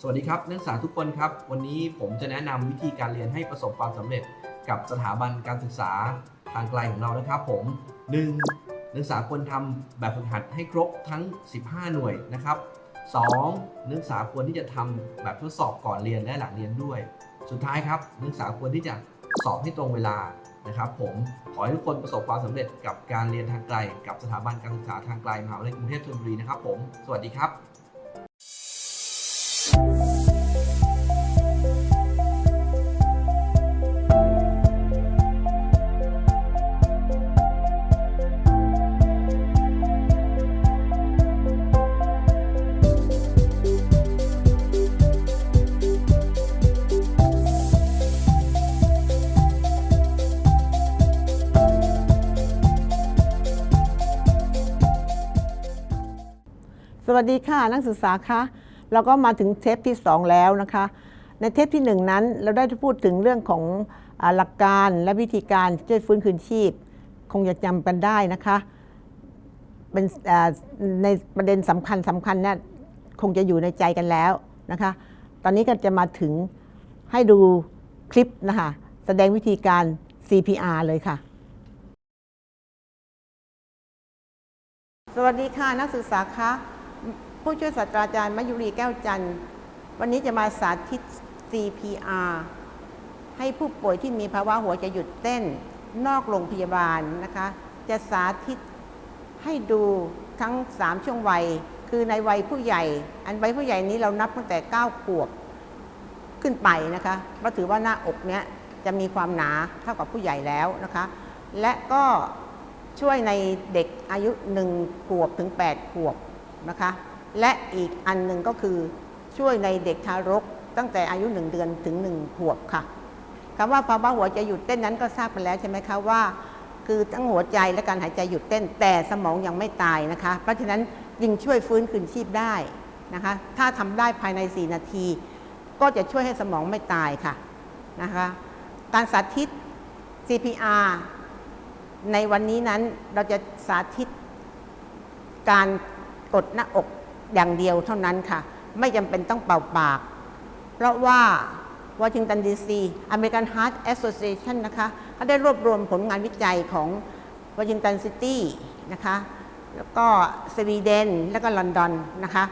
สวัสดีครับนักศึกษาทุกคนครับ วันนี้ผมจะแนะนำวิธีการเรียนให้ประสบความสำเร็จกับสถาบันการศึกษาทางไกลของเรานะครับผม 1. นักศึกษาควรทำแบบฝึกหัดให้ครบทั้ง 15 หน่วยนะครับ 2. นักศึกษาควรที่จะทำแบบทดสอบก่อนเรียนและหลังเรียนด้วย สุดท้ายครับนักศึกษาควรที่จะสอบให้ตรงเวลานะครับผมขอให้ทุกคนประสบความสำเร็จกับการเรียนทางไกล กับสถาบันการศึกษาทางไกลมหาวิทยาลัยกรุงเทพธนบุรีนะครับผม สวัสดีครับ วัสดีค่ะ นักศึกษาคะเราก็มาถึงเทปที่ 2 แล้วนะคะ ในเทปที่ 1 นั้นเราได้พูดถึงเรื่องของอหลักการและวิธีการช่วยฟื้นคืนชีพ คงจะจำกันได้นะคะเป็นในประเด็นสำคัญสำคัญเนี่ยคงจะอยู่ในใจกันแล้วนะคะ ตอนนี้ก็จะมาถึงให้ดูคลิปนะคะแสดงวิธีการ CPR เลยค่ะ สวัสดีค่ะนักศึกษาคะ ผู้ช่วยศาสตราจารย์มยุรีแก้วจันทร์ วันนี้จะมาสาธิต CPR ให้ผู้ป่วยที่มีภาวะหัวใจหยุดเต้นนอกโรงพยาบาลนะคะ จะสาธิตให้ดูทั้ง 3 ช่วงวัย คือในวัยผู้ใหญ่ อันวัยผู้ใหญ่นี้เรานับตั้งแต่ 9 ขวบขึ้นไปนะคะเพราะถือว่าหน้าอกเนี้ยจะมีความหนาเท่ากับผู้ใหญ่แล้วนะคะ และก็ช่วยในเด็กอายุ 1 ขวบถึง 8 ขวบนะคะ และอีกอันหนึ่งก็คือช่วยในเด็กทารกตั้งแต่อายุ 1 เดือนถึง 1 ขวบค่ะคำว่าภาวะหัวใจหยุดเต้นนั้นก็ทราบไปแล้วใช่ไหมคะว่า คือทั้งหัวใจและการหายใจหยุดเต้นแต่สมองยังไม่ตายนะคะ เพราะฉะนั้นยิ่งช่วยฟื้นคืนชีพได้นะคะ ถ้าทำได้ภายใน 4 นาที ก็จะช่วยให้สมองไม่ตายค่ะนะคะการสาธิต CPR ในวันนี้นั้นเราจะสาธิตการกดหน้าอก อย่างเดียวเท่านั้นค่ะ ไม่จำเป็นต้องเป่าปาก เพราะว่าวอชิงตันดีซี American Heart Association นะคะเขาได้รวบรวมผลงานวิจัยของวอชิงตันซิตี้นะคะแล้วก็สวีเดนแล้วก็ลอนดอนนะคะ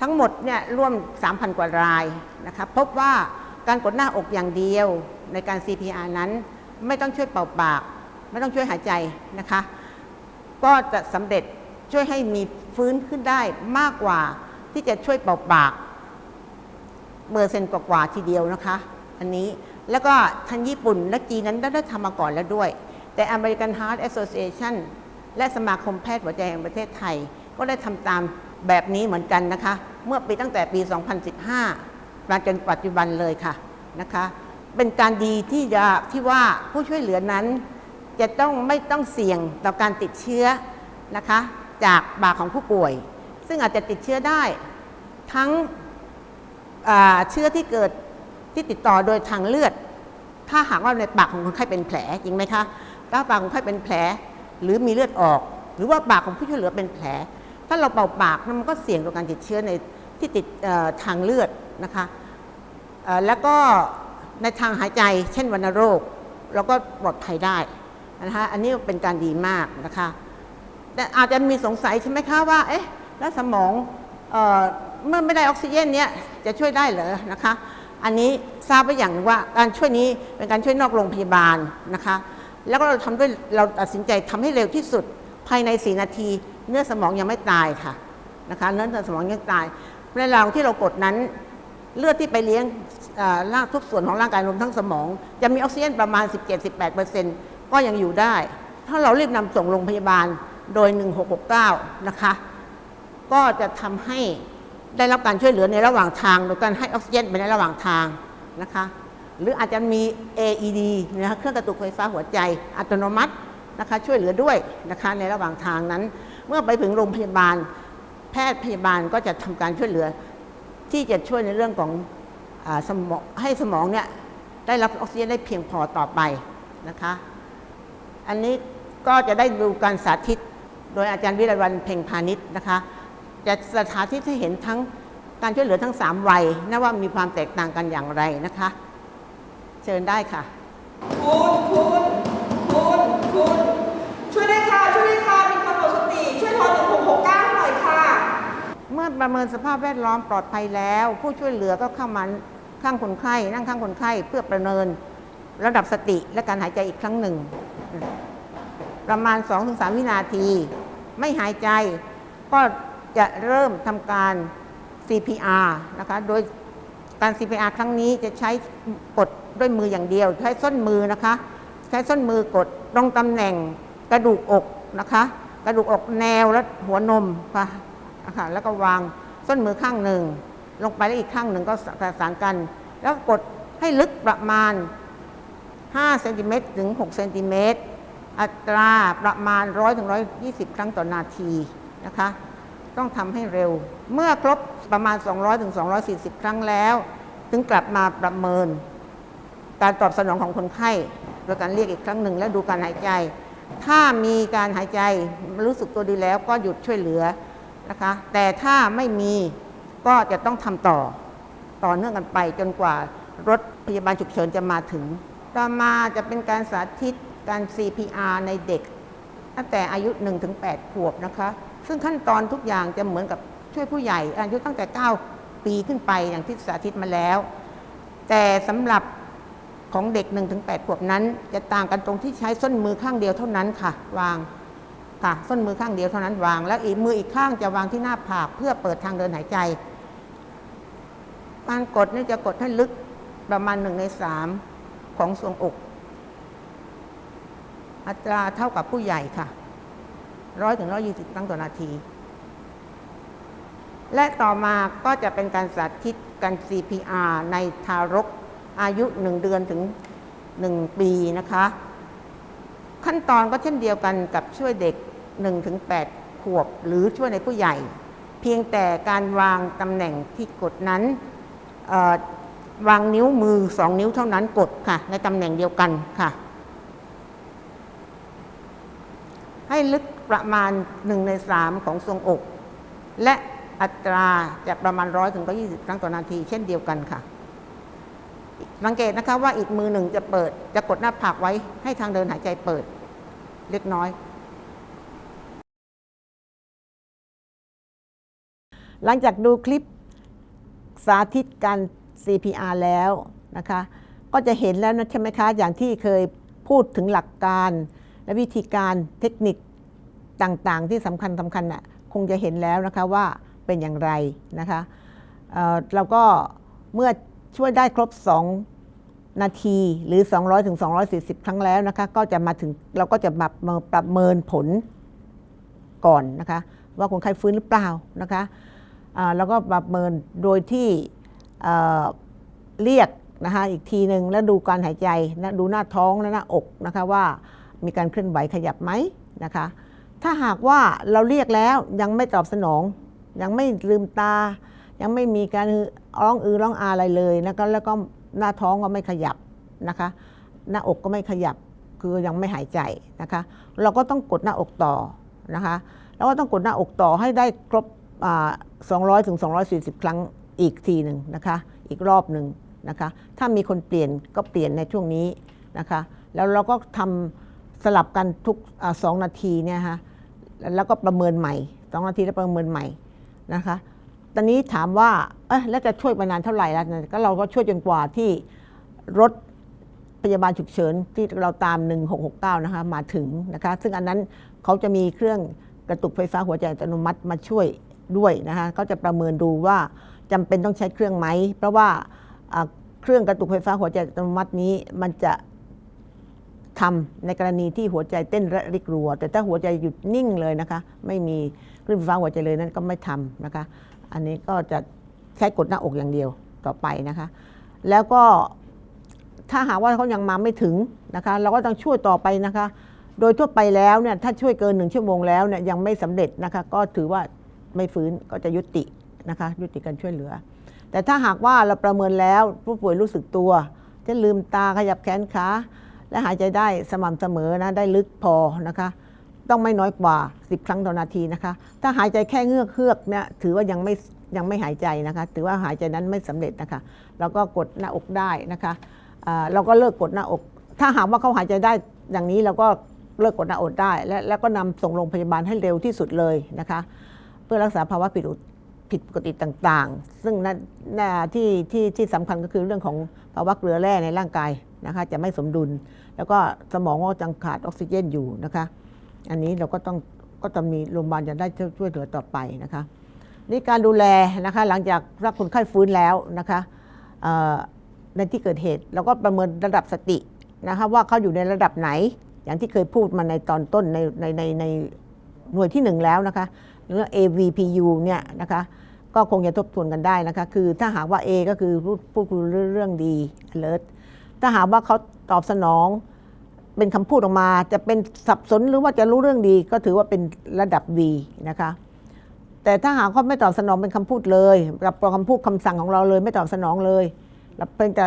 ทั้งหมดเนี่ยร่วม 3,000 กว่ารายนะคะพบว่าการกดหน้าอกอย่างเดียวในการ CPR นั้น ไม่ต้องช่วยเป่าปาก ไม่ต้องช่วยหายใจนะคะ ก็จะสำเร็จช่วยให้มี ฟื้นขึ้นได้มากกว่าที่จะช่วยเป่าปากเปอร์เซ็นต์กว่าๆทีเดียวนะคะ อันนี้แล้วก็ทางญี่ปุ่นและจีนนั้นได้ทำมาก่อนแล้วด้วย แต่ American Heart Association และสมาคมแพทย์หัวใจแห่งประเทศไทย ก็ได้ทำตามแบบนี้เหมือนกันนะคะ เมื่อปีตั้งแต่ปี 2015 มาจนปัจจุบันเลยค่ะนะคะ เป็นการดีที่จะที่ว่าผู้ช่วยเหลือนั้น จะต้องไม่ต้องเสี่ยงต่อการติดเชื้อนะคะ จากปากของผู้ป่วย ซึ่งอาจจะติดเชื้อได้ ทั้งเชื้อที่เกิดที่ติดต่อโดยทางเลือด ถ้าหากว่าในปากของคนไข้เป็นแผลจริงไหมคะถ้าปากของคนไข้เป็นแผลหรือมีเลือดออก หรือว่าปากของผู้ช่วยเหลือเป็นแผล ถ้าเราเป่าปากมันก็เสี่ยงต่อการติดเชื้อในที่ติดทางเลือดนะคะแล้วก็ในทางหายใจเช่นวัณโรค เราก็ปลอดภัยได้นะคะอันนี้เป็นการดีมากนะคะ แต่อาจจะมีสงสัยใช่ไหมคะว่า เอ๊ะ แล้วสมองเออเมื่อไม่ได้ออกซิเจนเนี้ยจะช่วยได้เหรอนะคะ อันนี้ทราบไว้อย่างนึงว่าการช่วยนี้เป็นการช่วยนอกโรงพยาบาลนะคะ แล้วก็เราทำด้วยเราตัดสินใจทำให้เร็วที่สุดภายใน 4 นาที เนื้อสมองยังไม่ตายค่ะนะคะเนื้อสมองยังตายในระหว่างที่เรากดนั้น เลือดที่ไปเลี้ยงร่างทุกส่วนของร่างกายรวมทั้งสมอง จะมีออกซิเจนประมาณ 17-18%ก็ยังอยู่ได้ ถ้าเรารีบนำส่งโรงพยาบาล โดย 1669 นะคะ ก็จะทำให้ได้รับการช่วยเหลือในระหว่างทาง โดยการให้ออกซิเจนไปในระหว่างทางนะคะ หรืออาจจะมี AED นะคะเครื่องกระตุกไฟฟ้าหัวใจอัตโนมัตินะคะช่วยเหลือด้วยนะคะในระหว่างทางนั้น เมื่อไปถึงโรงพยาบาล แพทย์พยาบาลก็จะทำการช่วยเหลือ ที่จะช่วยในเรื่องของอสมองให้สมองเนี่ยได้รับออกซิเจนได้เพียงพอต่อไปนะคะ อันนี้ก็จะได้ดูการสาธิต โดยอาจารย์วิรวันเพ่งพาณิชย์นะคะ จะสาธิตให้เห็นทั้งการช่วยเหลือทั้ง 3 วัยนะว่ามีความแตกต่างกันอย่างไรนะคะ เชิญได้ค่ะคุณคุณคุณคุณช่วยด้วยค่ะ ช่วยด้วยค่ะ มีคนหมดสติ ช่วยโทรหนึ่งหกหกเก้าหน่อยค่ะ เมื่อประเมินสภาพแวดล้อมปลอดภัยแล้ว ผู้ช่วยเหลือก็เข้ามาข้างคนไข้ นั่งข้างคนไข้เพื่อประเมินระดับสติและการหายใจอีกครั้งหนึ่ง ประมาณ 2-3 วินาที ไม่หายใจก็จะเริ่มทำการ CPR นะคะ โดยการ CPR ครั้งนี้จะใช้กดด้วยมืออย่างเดียว ใช้ส้นมือนะคะ ใช้ส้นมือกดตรงตำแหน่งกระดูกอกนะคะ กระดูกอกแนวและหัวนมค่ะนะคะแล้วก็วางส้นมือข้างหนึ่ง ลงไปแล้วอีกข้างหนึ่งก็ประสานกัน แล้วกดให้ลึกประมาณ5เซนติเมตรถึง6เซนติเมตร อัตราประมาณ 100ถึง120 ครั้งต่อนาทีนะคะ ต้องทำให้เร็ว เมื่อครบประมาณ 200ถึง240 ครั้งแล้ว ถึงกลับมาประเมิน การตอบสนองของคนไข้โดยการเรียกอีกครั้งหนึ่งแล้วดูการหายใจ ถ้ามีการหายใจรู้สึกตัวดีแล้วก็หยุดช่วยเหลือนะคะ แต่ถ้าไม่มีก็จะต้องทำต่อต่อเนื่องกันไปจนกว่ารถพยาบาลฉุกเฉินจะมาถึง ต่อมาจะเป็นการสาธิต การ CPR ในเด็กตั้งแต่อายุ 1-8 ขวบนะคะ ซึ่งขั้นตอนทุกอย่างจะเหมือนกับช่วยผู้ใหญ่ อายุตั้งแต่ 9 ปีขึ้นไปอย่างที่สาธิตมาแล้ว แต่สำหรับของเด็ก 1-8 ขวบนั้น จะต่างกันตรงที่ใช้ส้นมือข้างเดียวเท่านั้นค่ะ วางค่ะส้นมือข้างเดียวเท่านั้นวาง แล้วอีกมืออีกข้างจะวางที่หน้าผากเพื่อเปิดทางเดินหายใจ การกดนี่จะกดให้ลึกประมาณหนึ่งในสามของทรวงอก อัตราเท่ากับผู้ใหญ่ค่ะร้อยถึงร้อยี่สิบครั้งต่อนาที และต่อมาก็จะเป็นการสาธิตการ CPR ในทารกอายุ1เดือนถึง1ปีนะคะ ขั้นตอนก็เช่นเดียวกันกับช่วยเด็ก1-8ขวบ หรือช่วยในผู้ใหญ่ เพียงแต่การวางตำแหน่งที่กดนั้นวางนิ้วมือสองนิ้วเท่านั้นกดค่ะ ในตำแหน่งเดียวกันค่ะ ให้ลึกประมาณ1ใน3ของทรงอก และอัตราจะประมาณร้อยถึงยี่สิบครั้งต่อนาที เช่นเดียวกันค่ะ สังเกตนะคะว่าอีกมือหนึ่งจะเปิด จะกดหน้าผากไว้ให้ทางเดินหายใจเปิด เล็กน้อย หลังจากดูคลิปสาธิตการ CPR แล้วนะคะ ก็จะเห็นแล้วนะใช่ไหมคะ อย่างที่เคยพูดถึงหลักการและวิธีการเทคนิค ต่างๆ ที่สำคัญสำคัญน่ะคงจะเห็นแล้วนะคะว่าเป็นอย่างไรนะคะเเราก็เมื่อช่วยได้ครบ 2 นาทีหรือ 200ถึง240 ครั้งแล้วนะคะก็จะมาถึงเราก็จะมาประเมินผลก่อนนะคะว่าคนไข้ฟื้นหรือเปล่านะคะแล้วก็ประเมินโดยที่เเรียกนะคะอีกทีหนึ่งแล้วดูการหายใจนะดูหน้าท้องและหน้าอกนะคะว่ามีการเคลื่อนไหวขยับไหมนะคะ ถ้าหากว่าเราเรียกแล้วยังไม่ตอบสนอง ยังไม่ลืมตา ยังไม่มีการร้องอือร้องอาอะไรเลยนะคะแล้วก็หน้าท้องก็ไม่ขยับนะคะ หน้าอกก็ไม่ขยับคือยังไม่หายใจนะคะ เราก็ต้องกดหน้าอกต่อนะคะแล้วก็ต้องกดหน้าอกต่อให้ได้ครบอ่า200ถึง240 ครั้งอีกทีหนึ่งนะคะ อีกรอบหนึ่งนะคะ ถ้ามีคนเปลี่ยนก็เปลี่ยนในช่วงนี้นะคะ แล้วเราก็ทำสลับกันทุกสองนาทีเนี่ยฮะ แล้วก็ประเมินใหม่สองนาทีแล้วประเมินใหม่นะคะ ตอนนี้ถามว่าเอ๊ะแล้วจะช่วยไปนานเท่าไหร่แล้วก็เราก็ช่วยจนกว่าที่รถพยาบาลฉุกเฉินที่เราตาม 1669 นะคะมาถึงนะคะ ซึ่งอันนั้นเขาจะมีเครื่องกระตุกไฟฟ้าหัวใจอัตโนมัติมาช่วยด้วยนะคะเขาจะประเมินดูว่าจำเป็นต้องใช้เครื่องไหม เพราะว่าเครื่องกระตุกไฟฟ้าหัวใจอัตโนมัตินี้มันจะ ทำในกรณีที่หัวใจเต้นระริกรัว แต่ถ้าหัวใจหยุดนิ่งเลยนะคะ ไม่มีคลื่นไฟฟ้าหัวใจเลยนั้นก็ไม่ทำนะคะ อันนี้ก็จะใช้กดหน้าอกอย่างเดียวต่อไปนะคะ แล้วก็ถ้าหากว่าเขายังมาไม่ถึงนะคะ เราก็ต้องช่วยต่อไปนะคะ โดยทั่วไปแล้วเนี่ยถ้าช่วยเกินหนึ่งชั่วโมงแล้วเนี่ยยังไม่สำเร็จนะคะ ก็ถือว่าไม่ฟื้นก็จะยุตินะคะ ยุติการช่วยเหลือ แต่ถ้าหากว่าเราประเมินแล้วผู้ป่วยรู้สึกตัวจะลืมตาขยับแขนขา และหายใจได้สม่ำเสมอนะได้ลึกพอนะคะ ต้องไม่น้อยกว่า 10 ครั้งต่อนาทีนะคะ ถ้าหายใจแค่เงือกเฮือกเนี่ยถือว่ายังไม่ยังไม่หายใจนะคะ ถือว่าหายใจนั้นไม่สำเร็จนะคะ แล้วก็กดหน้าอกได้นะคะอ่าเราก็เลิกกดหน้าอก ถ้าหากว่าเขาหายใจได้อย่างนี้เราก็เลิกกดหน้าอกได้ และแล้วก็นำส่งโรงพยาบาลให้เร็วที่สุดเลยนะคะ เพื่อรักษาภาวะผิดผิดปกติต่างๆ ซึ่งนั่นน่าที่ที่ที่สำคัญก็คือเรื่องของภาวะเกลือแร่ในร่างกายนะคะ จะไม่สมดุล แล้วก็สมองก็จังขาดออกซิเจนอยู่นะคะ อันนี้เราก็ต้องก็จะมีโรงพยาบาลจะได้ช่วยเหลือต่อไปนะคะนี่การดูแลนะคะหลังจากรักคนไข้ฟื้นแล้วนะคะในที่เกิดเหตุเราก็ประเมินระดับสตินะคะว่าเขาอยู่ในระดับไหน อย่างที่เคยพูดมาในตอนต้นในในในในหน่วยที่หนึ่งแล้วนะคะเรื่อง AVPU เนี่ยนะคะก็คงจะทบทวนกันได้นะคะ คือถ้าหากว่า A ก็คือพูดพูดคุยเรื่องดี alert ถ้าหากว่าเขา ตอบสนอง เป็นคำพูดออกมา จะเป็นสับสนหรือว่าจะรู้เรื่องดี ก็ถือว่าเป็นระดับ V นะคะ แต่ถ้าหากเขาไม่ตอบสนองเป็นคำพูดเลยรับคำพูดคำสั่งของเราเลยไม่ตอบสนองเลยแล้วเป็นแต่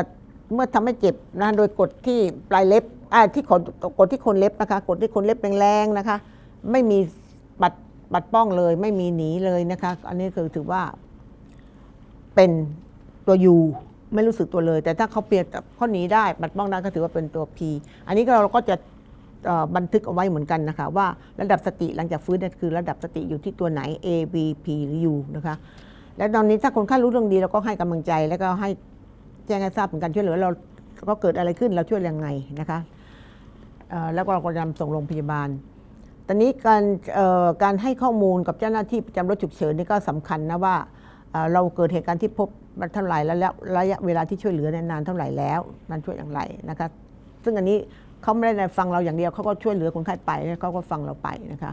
เมื่อทำให้เจ็บนะโดยกดที่ปลายเล็บอ่าที่ขนกดที่คนเล็บนะคะ กดที่คนเล็บแรงๆนะคะ ไม่มีปัดปัดป้องเลย ไม่มีหนีเลยนะคะ อันนี้คือถือว่าเป็นตัว U ไม่รู้สึกตัวเลย แต่ถ้าเขาเปลี่ยนเขาหนีได้ปัดป้องได้ก็ถือว่าเป็นตัว P อันนี้เราก็จะบันทึกเอาไว้เหมือนกันนะคะ ว่าระดับสติหลังจากฟื้นนี่ยคือระดับสติอยู่ที่ตัวไหน A B P หรือ U นะคะและตอนนี้ถ้าคนไข้รู้เรื่องดีเราก็ให้กำลังใจแล้วก็ให้แจ้งให้ทราบถึงการช่วยเหลือเราก็เกิดอะไรขึ้นเราช่วยยังไงนะคะแล้วก็เราก็นำส่งโรงพยาบาล ตอนนี้การการให้ข้อมูลกับเจ้าหน้าที่ประจำรถฉุกเฉินนี่ก็สำคัญนะว่า เราเกิดเหตุการณ์ที่พบมันเท่าไหร่แล้วแล้วระยะเวลาที่ช่วยเหลือนานเท่าไหร่แล้วนานช่วยอย่างไรนะคะซึ่งอันนี้เขาไม่ได้ฟังเราอย่างเดียวเขาก็ช่วยเหลือคนไข้ไปเขาก็ฟังเราไปนะคะ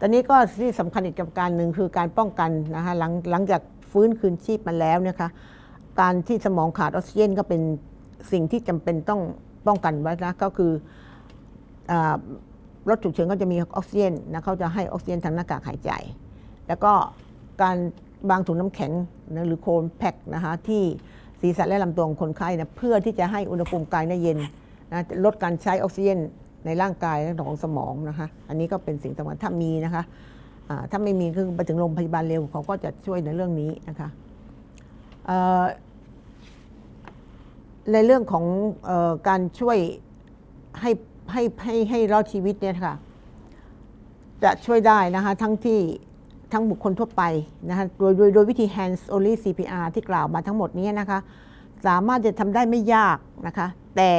ตอนนี้ก็ที่สำคัญอีกประการหนึ่งคือการป้องกันนะคะหลังหลังจากฟื้นคืนชีพมาแล้วนะคะการที่สมองขาดออกซิเจนก็เป็นสิ่งที่จำเป็นต้องป้องกันไว้นะก็คือรถฉุกเฉินก็จะมีออกซิเจนนะเขาจะให้ออกซิเจนทางหน้ากากหายใจ แล้วก็การ บางถุงน้ำแข็งนะหรือโคนแพ็คนะคะที่ศีรษะและลำตัวของคนไข้นะเพื่อที่จะให้อุณหภูมิกายเนียเย็นนะลดการใช้ออกซิเจนในร่างกายและของสมองนะคะ อันนี้ก็เป็นสิ่งสำคัญถ้ามีนะคะถ้าไม่มีคือไปถึงโรงพยาบาลเร็วเขาก็จะช่วยในเรื่องนี้นะคะในเรื่องของออการช่วยให้ให้ให้ให้รอดชีวิตเนี่ยค่ะ จะช่วยได้นะคะทั้งที่ ทั้งบุคคลทั่วไปนะคะโดยโดยโดยวิธี hands only CPR ที่กล่าวมาทั้งหมดนี้นะคะ สามารถจะทำได้ไม่ยากนะคะ แต่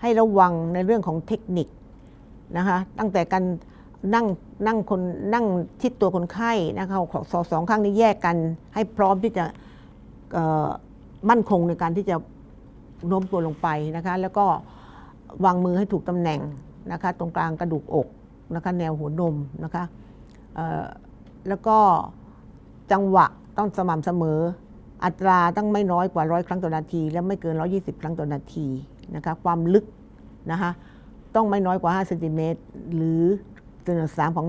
ให้ระวังในเรื่องของเทคนิคนะคะ ตั้งแต่การนั่งนั่งคนนั่งชิดตัวคนไข้นะคะของสองสองข้างนี้แยกกัน ให้พร้อมที่จะมั่นคงในการที่จะโน้มตัวลงไปนะคะ แล้วก็วางมือให้ถูกตำแหน่งนะคะ ตรงกลางกระดูกอกนะคะ แนวหัวนมนะคะ แล้วก็จังหวะต้องสม่ำเสมอ อัตราต้องไม่น้อยกว่าร้อยครั้งต่อนาที และไม่เกิน 120 ครั้งต่อนาทีนะคะความลึกนะคะต้องไม่น้อยกว่า5เซนติเมตรหรือส่วนสามของ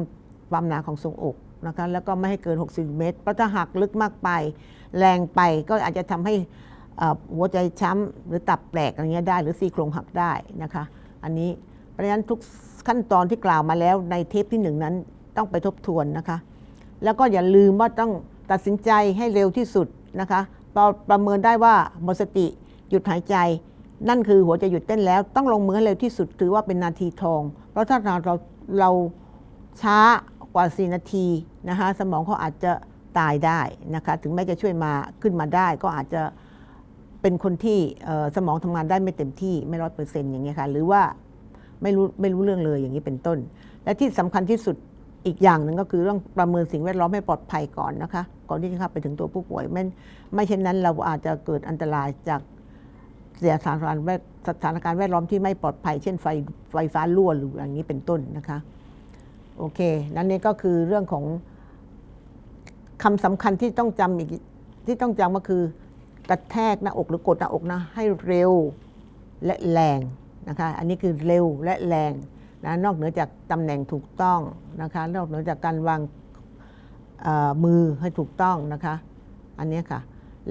ความหนาของทรงอกนะคะแล้วก็ไม่ให้เกิน6เซนติเมตรเพราะถ้าหักลึกมากไป แรงไปก็อาจจะทำให้หัวใจช้ำหรือตับแตกอะไรเงี้ยได้ หรือซี่โครงหักได้นะคะอันนี้เพราะฉะนั้นทุกขั้นตอนที่กล่าวมาแล้วในเทปที่หนึ่งนั้นต้องไปทบทวนนะคะ แล้วก็อย่าลืมว่าต้องตัดสินใจให้เร็วที่สุดนะคะพอประเมินได้ว่าหมดสติหยุดหายใจ นั่นคือหัวใจหยุดเต้นแล้ว ต้องลงมือให้เร็วที่สุดถือว่าเป็นนาทีทอง เพราะถ้าเราเราเราช้ากว่า 4 นาทีนะคะสมองเขาอาจจะตายได้นะคะถึงแม้จะช่วยมาขึ้นมาได้ ก็อาจจะเป็นคนที่สมองทำงานได้ไม่เต็มที่ไม่ร้อยเปอร์เซ็นต์อย่างเงี้ยค่ะหรือว่าไม่รู้ไม่รู้เรื่องเลยอย่างนี้เป็นต้น และที่สำคัญที่สุด อีกอย่างหนึ่งก็คือเรื่องประเมินสิ่งแวดล้อมให้ปลอดภัยก่อนนะคะ ก่อนที่จะเข้าไปถึงตัวผู้ป่วยไม่ไม่เช่นนั้นเราอาจจะเกิดอันตรายจากเสียสถานการณ์แวดสถานการณ์แวดล้อมที่ไม่ปลอดภัย เช่นไฟไฟฟ้ารั่วหรืออย่างนี้เป็นต้นนะคะ โอเค นั่นนี่ก็คือเรื่องของคำสำคัญที่ต้องจำอีกที่ต้องจำก็คือกระแทกหน้าอกหรือกดหน้าอกนะให้เร็วและแรงนะคะ อันนี้คือเร็วและแรง นะนอกเหนือจากตำแหน่งถูกต้องนะคะนอกเหนือจากการวางมือให้ถูกต้องนะคะ อันนี้ค่ะ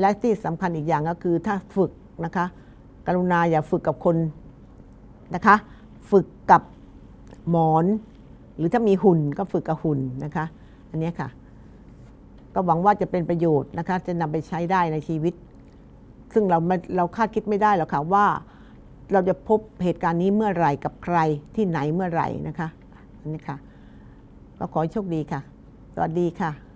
และที่สำคัญอีกอย่างก็คือถ้าฝึกนะคะ กรุณาอย่าฝึกกับคนนะคะ ฝึกกับหมอน หรือถ้ามีหุ่นก็ฝึกกับหุ่นนะคะ อันนี้ค่ะ ก็หวังว่าจะเป็นประโยชน์นะคะ จะนำไปใช้ได้ในชีวิต ซึ่งเราเราคาดคิดไม่ได้หรอกค่ะว่า เราจะพบเหตุการณ์นี้เมื่อไหร่กับใครที่ไหนเมื่อไหร่นะคะอันนี้ค่ะก็ขอให้โชคดีค่ะ สวัสดีค่ะ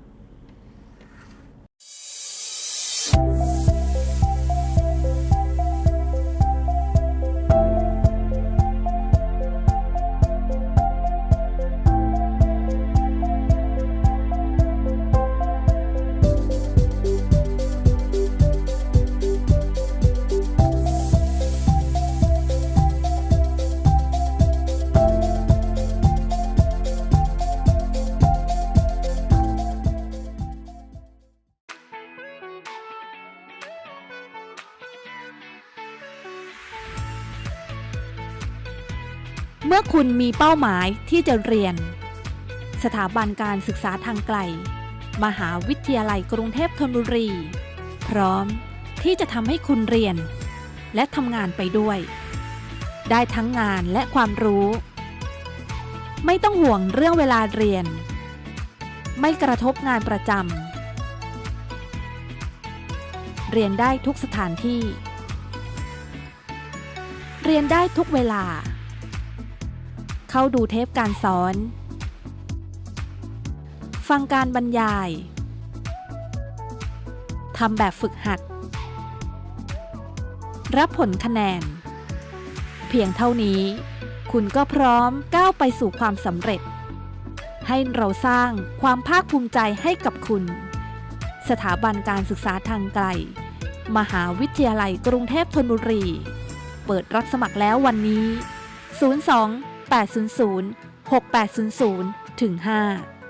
คุณมีเป้าหมายที่จะเรียน สถาบันการศึกษาทางไกล มหาวิทยาลัยกรุงเทพธนบุรี พร้อมที่จะทำให้คุณเรียน และทำงานไปด้วย ได้ทั้งงานและความรู้ ไม่ต้องห่วงเรื่องเวลาเรียน ไม่กระทบงานประจำเรียนได้ทุกสถานที่ เรียนได้ทุกเวลา เข้าดูเทปการสอน ฟังการบรรยาย ทำแบบฝึกหัด รับผลคะแนน เพียงเท่านี้ คุณก็พร้อมก้าวไปสู่ความสำเร็จ ให้เราสร้างความภาคภูมิใจให้กับคุณ สถาบันการศึกษาทางไกล มหาวิทยาลัยกรุงเทพธนบุรี เปิดรับสมัครแล้ววันนี้ 02 800 6800ถึง5